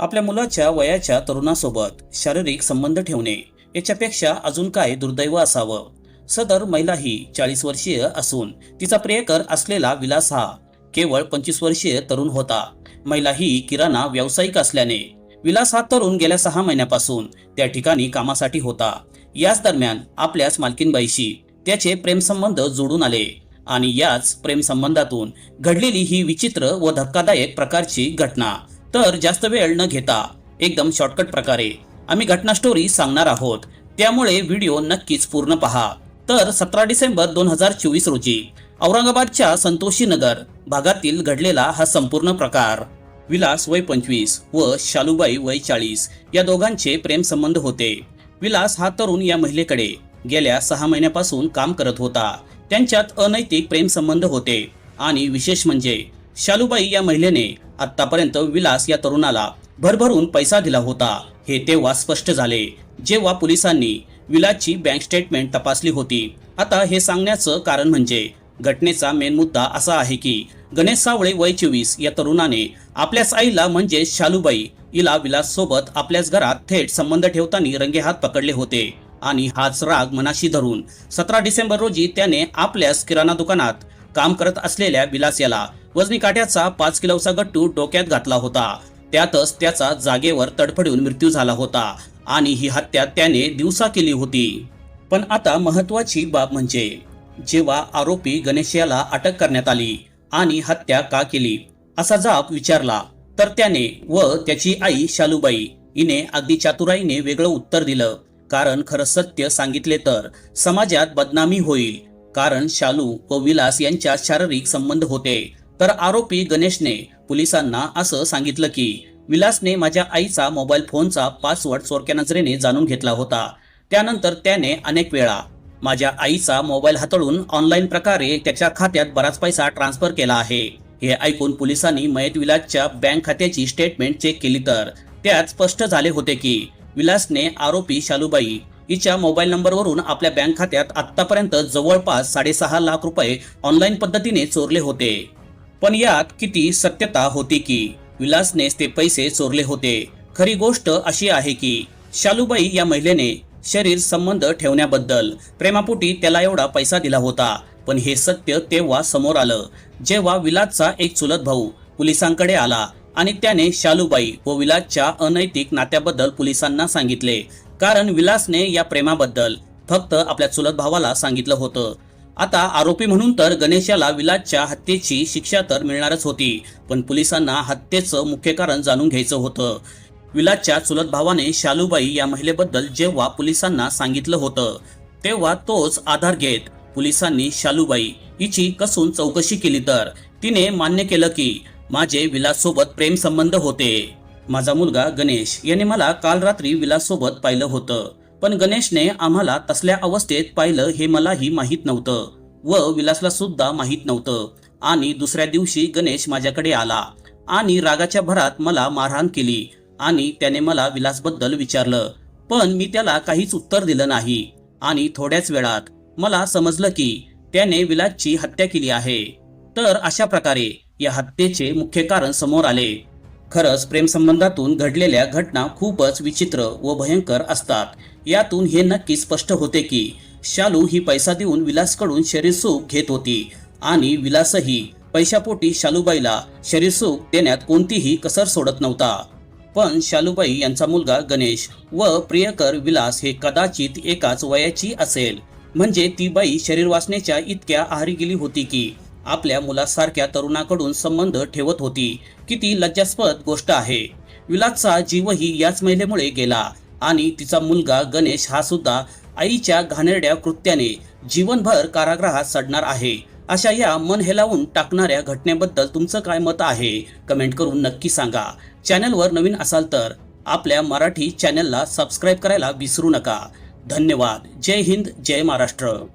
आपल्या मुलाच्या वयाच्या तरुणासोबत शारीरिक संबंध ठेवणे याच्यापेक्षा अजून काय दुर्दैव असावं? सदर महिला ही चाळीस वर्षीय असून तिचा प्रियकर असलेला विलास हा केवळ पंचवीस वर्षीय तरुण होता. महिला ही किराणा व्यावसायिक असल्याने विलास हा तरुण गेल्या सहा महिन्यापासून त्या ठिकाणी कामासाठी होता. याच दरम्यान आपल्याच मालकीनबाईशी त्याचे प्रेमसंबंध जोडून आले आणि याच प्रेमसंबंधातून घडलेली ही विचित्र व धक्कादायक प्रकारची घटना तर जास्त वेळ न घेता एकदम शॉर्टकट प्रकारे आम्ही घटना स्टोरी सांगणार आहोत. त्यामुळे व्हिडिओ नक्कीच पूर्ण पहा. तर सतरा डिसेंबर दोन हजार चोवीस रोजी औरंगाबादच्या संतोषी नगर भागातील घडलेला हा संपूर्ण प्रकार. विलास वय पंचवीस व शालूबाई वय चाळीस या दोघांचे प्रेमसंबंध होते. विलास हा तरुण या महिलेकडे गेल्या सहा महिन्यापासून काम करत होता. त्यांच्यात अनैतिक प्रेमसंबंध होते. आणि विशेष म्हणजे शालूबाई या महिलेने आतापर्यंत विलास या तरुणाला भरभरून पैसा दिला होता. हे तेव्हा स्पष्ट झाले. जेव्हा पोलिसांनी विलासची बँक स्टेटमेंट तपासली होती. आता हे सांगण्याचं कारण म्हणजे घटनेचा मेन मुद्दा असा आहे की गणेश सावळे वय चोवीस या तरुणाने आपल्याच आईला म्हणजे शालूबाई हिला विलास सोबत आपल्याच घरात थेट संबंध ठेवताना रंगेहात पकडले होते. आणि हाच राग मनाशी धरून सतरा डिसेंबर रोजी त्याने आपल्याच किराणा दुकानात काम करत असलेल्या विलास याला वजनी काट्याचा पाच किलोचा गट्टू डोक्यात घातला होता. त्यातच त्याचा जागेवर तडफडून मृत्यू झाला होता आणि ही हत्या त्याने दिवसा केली होती. पण आता महत्वाची बाब म्हणजे जेव्हा आरोपी गणेश याला अटक करण्यात आली आणि हत्या का केली असा जाब विचारला तर त्याने व त्याची आई शालूबाई हिने अगदी चातुराईने वेगळं उत्तर दिलं. कारण खरं सत्य सांगितले तर समाजात बदनामी होईल. कारण शालू व विलास यांच्यात शारीरिक संबंध होते. तर आरोपी गणेशने पोलिसांना असं सांगितलं की विलासने माझ्या आईचा मोबाईल फोनचा पासवर्ड चोरक्या नजरेने जाणून घेतला होता. त्यानंतर त्याने अनेक वेळा माझ्या आईचा मोबाईल हाताळून ऑनलाईन प्रकारे त्याच्या खात्यात बराच पैसा ट्रान्सफर केला आहे. हे ऐकून पोलिसांनी मयत विलासच्या बँक खात्याची स्टेटमेंट चेक केली तर त्यात स्पष्ट झाले होते की विलासने आरोपी शालूबाई हिच्या मोबाईल नंबरवरून आपल्या बँक खात्यात आतापर्यंत जवळपास साडेसहा लाख रुपये ऑनलाईन पद्धतीने चोरले होते. पण यात किती सत्यता होती की? विलासनेच ते पैसे चोरले होते. खरी गोष्ट अशी आहे की शालूबाई या महिलेने शरीर संबंध ठेवण्याबद्दल प्रेमापोटी त्याला एवढा पैसा दिला होता. पण हे सत्य तेव्हा समोर आलं. जेव्हा विलासचा एक चुलत भाऊ पोलिसांकडे आला आणि त्याने शालूबाई व विलासच्या अनैतिक नात्याबद्दल पोलिसांना सांगितले. कारण विलासने या प्रेमाबद्दल फक्त आपल्या चुलत भावाला सांगितलं होतं. आता आरोपी म्हणून तर गणेश याला विलासच्या हत्येची शिक्षा तर मिळणारच होती पण पोलिसांना हत्येचं मुख्य कारण जाणून घ्यायचं होतं. विलासच्या चुलत भावाने शालूबाई या महिलेबद्दल जेव्हा पोलिसांना सांगितलं होतं तेव्हा तोच आधार घेत पोलिसांनी शालूबाई हिची कसून चौकशी केली तर. तिने मान्य केलं की माझे विलाससोबत प्रेम संबंध होते. माझा मुलगा गणेश याने मला काल रात्री विलाससोबत पाहिलं होतं. पण गणेशने आम्हाला तसल्या अवस्थेत पाहिलं हे मलाही माहीत नव्हतं व विलासला सुद्धा माहीत नव्हतं. आणि दुसऱ्या दिवशी गणेश माझ्याकडे आला आणि रागाच्या भरात मला मारहाण केली आणि त्याने मला विलासबद्दल विचारलं. पण मी त्याला काहीच उत्तर दिलं नाही. आणि थोड्याच वेळात मला समजलं की त्याने विलासची हत्या केली आहे. तर अशा प्रकारे या हत्येचे मुख्य कारण समोर आले. खरंच प्रेमसंबंधातून घडलेल्या घटना खूपच विचित्र व भयंकर असतात. यातून हे नक्की स्पष्ट होते की शालू ही पैसा देऊन विलासकडून शरीरसुख घेत होती आणि विलासही पैशापोटी शालूबाईला शरीरसुख देण्यात कोणतीही कसर सोडत नव्हता. पण शालूबाई यांचा मुलगा गणेश व प्रियकर विलास हे कदाचित एकाच वयाची असेल. म्हणजे ती बाई शरीर वाचण्याच्या इतक्या आहारी गेली होती की आपल्या मुलासारख्या तरुणाकडून संबंध ठेवत होती. किती लज्जास्पद गोष्ट आहे. विलासचा जीवही याच महिलेमुळे गेला. आणि तिचा मुलगा गणेश हा सुद्धा आईच्या घाणेरड्या कृत्याने जीवनभर कारागृहात सडणार आहे. अशा या मन हेलावून टाकणाऱ्या घटनेबद्दल तुमचं काय मत आहे? कमेंट करून नक्की सांगा. चॅनलवर नवीन असाल तर आपल्या मराठी चॅनलला सबस्क्राईब करायला विसरू नका. धन्यवाद. जय हिंद. जय महाराष्ट्र.